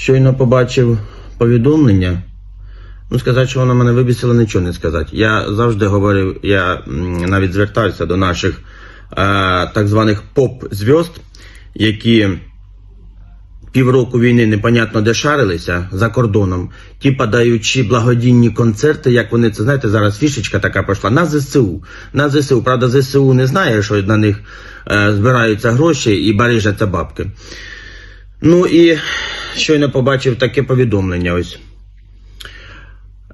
Щойно побачив повідомлення. Ну, сказати, що воно мене вибісило, нічого не сказати. Я завжди говорив, я навіть звертався до наших е, так званих поп-зв'язд, які півроку війни непонятно де шарилися за кордоном, ті подаючи благодійні концерти, як вони це знаєте, зараз фішечка така пішла на ЗСУ. На ЗСУ. Правда, ЗСУ не знає, що на них е, збираються гроші і барижаться бабки. Ну і щойно побачив таке повідомлення ось.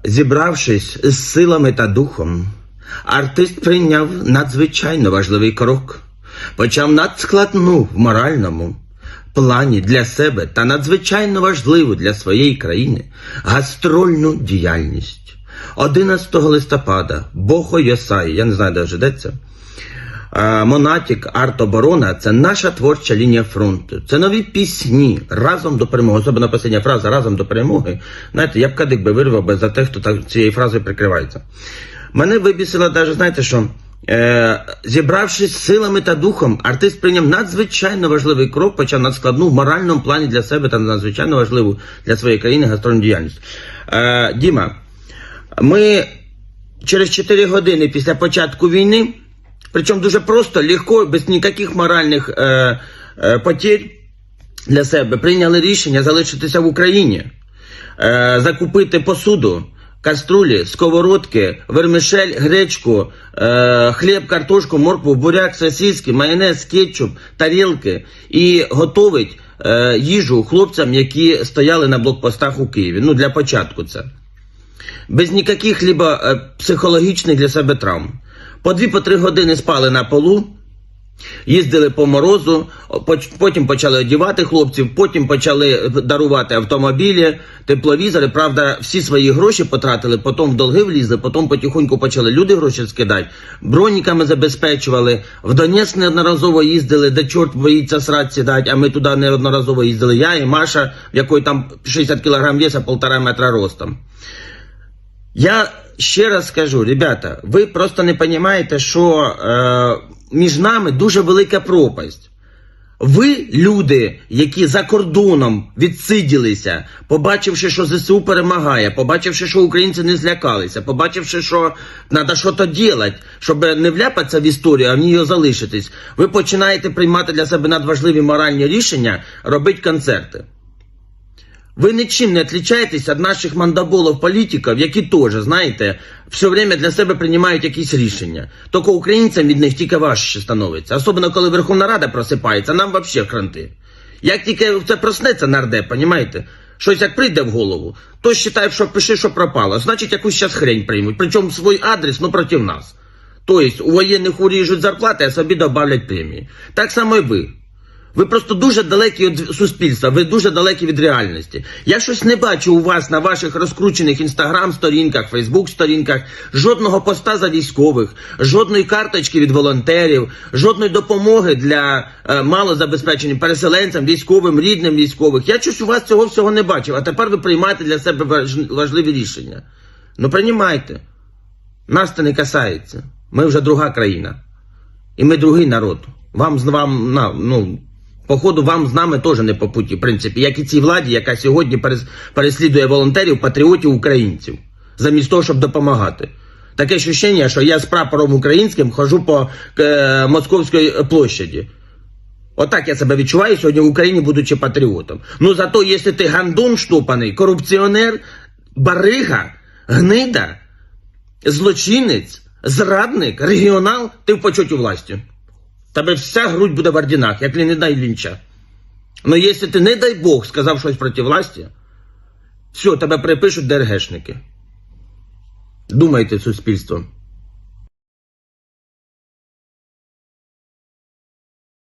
Зібравшись з силами та духом, артист прийняв надзвичайно важливий крок, почав надскладну в моральному плані для себе та надзвичайно важливу для своєї країни гастрольну діяльність. 11 листопада Бохо Йосай, я не знаю, де вже де це, Е, Монатік, арт-оборона це наша творча лінія фронту. Це нові пісні разом до перемоги. Особливо остання фраза разом до перемоги. Знаєте, я б кадик би вирвав би за те, хто так цією фразою прикривається. Мене вибісило навіть, знаєте що? Е, зібравшись силами та духом, артист прийняв надзвичайно важливий крок, почав надскладну в моральному плані для себе та надзвичайно важливу для своєї країни гастрольну діяльність. Е, Діма, ми через 4 години після початку війни, причому дуже просто, легко, без ніяких моральних е, е, потерь для себе, прийняли рішення залишитися в Україні, е, закупити посуду, каструлі, сковородки, вермішель, гречку, е, хліб, картошку, моркву, буряк, сосиски, майонез, кетчуп, тарілки і готовить е, їжу хлопцям, які стояли на блокпостах у Києві. Ну, для початку це без ніяких либо психологічних для себе травм. По 2-3 години спали на полу, їздили по морозу, потім почали одівати хлопців, потім почали дарувати автомобілі, тепловізори. Правда, всі свої гроші потратили, потім в долги влізли, потім потихоньку почали люди гроші скидати, броніками забезпечували. В Донецьк неодноразово їздили, де чорт боїться срать сідати, а ми туди неодноразово їздили. Я і Маша, в якої там 60 кг веса, полтора метра ростом. Я ще раз скажу, ребята, ви просто не розумієте, що е, між нами дуже велика пропасть. Ви, люди, які за кордоном відсиділися, побачивши, що ЗСУ перемагає, побачивши, що українці не злякалися, побачивши, що треба щось робити, щоб не вляпатися в історію, а в ній залишитись, ви починаєте приймати для себе надважливі моральні рішення, робити концерти. Ви нічим не відрізняєтесь від наших мандаболів політиків, які теж, знаєте, все время для себе приймають якісь рішення. Тільки українцям від них тільки важче становиться. Особливо, коли Верховна Рада просипається, нам взагалі хранти. Як тільки це проснеться нардеп, понімаєте? Щось як прийде в голову, то вважає, що пиши, що пропало. Значить, якусь зараз хрень приймуть. Причому свій адрес, ну проти нас. Тобто у воєнних уріжуть зарплати, а собі добавлять премії. Так само і ви. Ви просто дуже далекі від суспільства, ви дуже далекі від реальності. Я щось не бачу у вас на ваших розкручених інстаграм-сторінках, фейсбук-сторінках, жодного поста за військових, жодної карточки від волонтерів, жодної допомоги для е, малозабезпеченим переселенцям, військовим, рідним військових. Я щось у вас цього всього не бачив, а тепер ви приймаєте для себе важ- важливі рішення. Ну приймайте. Нас це не касається. Ми вже друга країна. І ми другий народ. Вам з вам на ну. Походу, вам з нами теж не по путі, в принципі, як і цій владі, яка сьогодні переслідує волонтерів, патріотів, українців, замість того, щоб допомагати. Таке ощущення, що я з прапором українським хожу по е, Московській площаді. Отак я себе відчуваю сьогодні в Україні, будучи патріотом. Ну зато, якщо ти гандон штопаний, корупціонер, барига, гнида, злочинець, зрадник, регіонал, ти в почоті власті. Тебе вся грудь буде в ордінах, як дай лінча. Ну, якщо ти, не дай Бог, сказав щось проти власті, все, тебе припишуть ДРГшники. Думайте, суспільство.